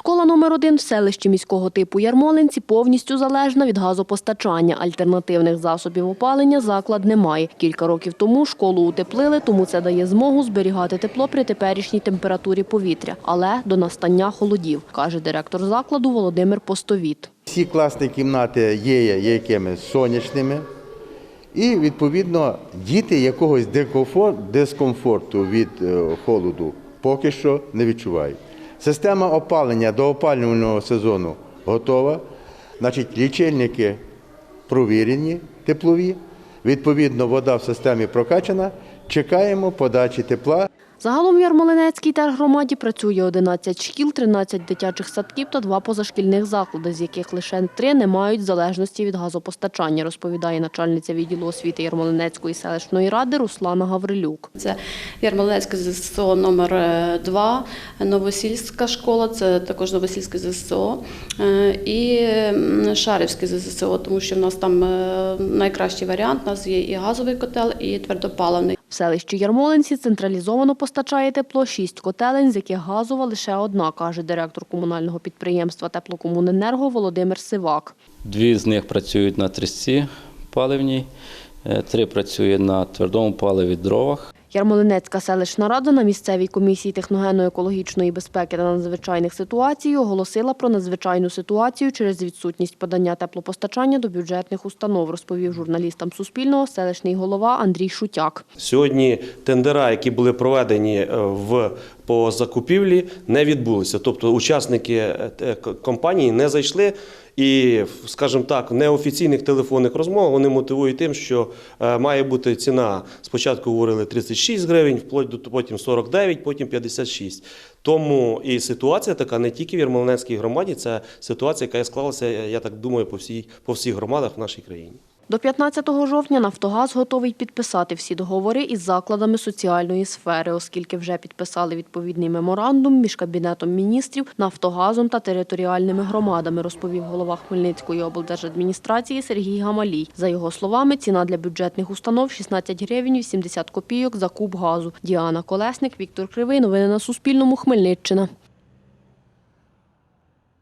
Школа номер один в селищі міського типу Ярмолинці повністю залежна від газопостачання. Альтернативних засобів опалення заклад не має. Кілька років тому школу утеплили, тому це дає змогу зберігати тепло при теперішній температурі повітря, але до настання холодів, каже директор закладу Володимир Постовіт. Всі класні кімнати є якими сонячними, і відповідно діти якогось дискомфор- дискомфорту від е, холоду поки що не відчувають. Система опалення до опалювального сезону готова. Значить, лічильники провірені, теплові. Відповідно, вода в системі прокачана. Чекаємо подачі тепла. Загалом в Ярмолинецькій тергромаді працює 11 шкіл, 13 дитячих садків та два позашкільних заклади, з яких лише три не мають залежності від газопостачання, розповідає начальниця відділу освіти Ярмолинецької селищної ради Руслана Гаврилюк. Це Ярмолинецьке ЗСО номер 2 Новосільська школа, це також Новосільське ЗСО е, і Шарівське ЗСО, тому що в нас там е, найкращий варіант. У нас є і газовий котел, і твердопаливний. В селищі Ярмолинці централізовано постачає тепло шість котелень, з яких газова лише одна, каже директор комунального підприємства Теплокомуненерго Володимир Сивак. Дві з них працюють на трісці паливній, е, три працює на твердому паливі дровах. Ярмолинецька селищна рада на місцевій комісії техногенно-екологічної безпеки та надзвичайних ситуацій оголосила про надзвичайну ситуацію через відсутність подання теплопостачання до бюджетних установ, розповів журналістам Суспільного селищний голова Андрій Шутяк. Сьогодні тендера, які були проведені е, в по закупівлі, не відбулися. Тобто учасники е, е, компанії не зайшли. І, скажімо так, в неофіційних телефонних розмовах вони мотивують тим, що е, має бути ціна. Спочатку говорили 36 гривень, вплоть до потім 49, потім 56. Тому і ситуація така не тільки в Ярмолинецькій громаді, це ситуація, яка склалася, я так думаю, по всій по всіх громадах в нашій країні. До 15 жовтня «Нафтогаз» готовий підписати всі договори із закладами соціальної сфери, оскільки вже підписали відповідний меморандум між Кабінетом міністрів, «Нафтогазом» та територіальними громадами, розповів голова Хмельницької облдержадміністрації Сергій Гамалій. За його словами, ціна для бюджетних установ – 16 гривень 80 копійок за куб газу. Діана Колесник, Віктор Кривий. Новини на Суспільному. Хмельниччина.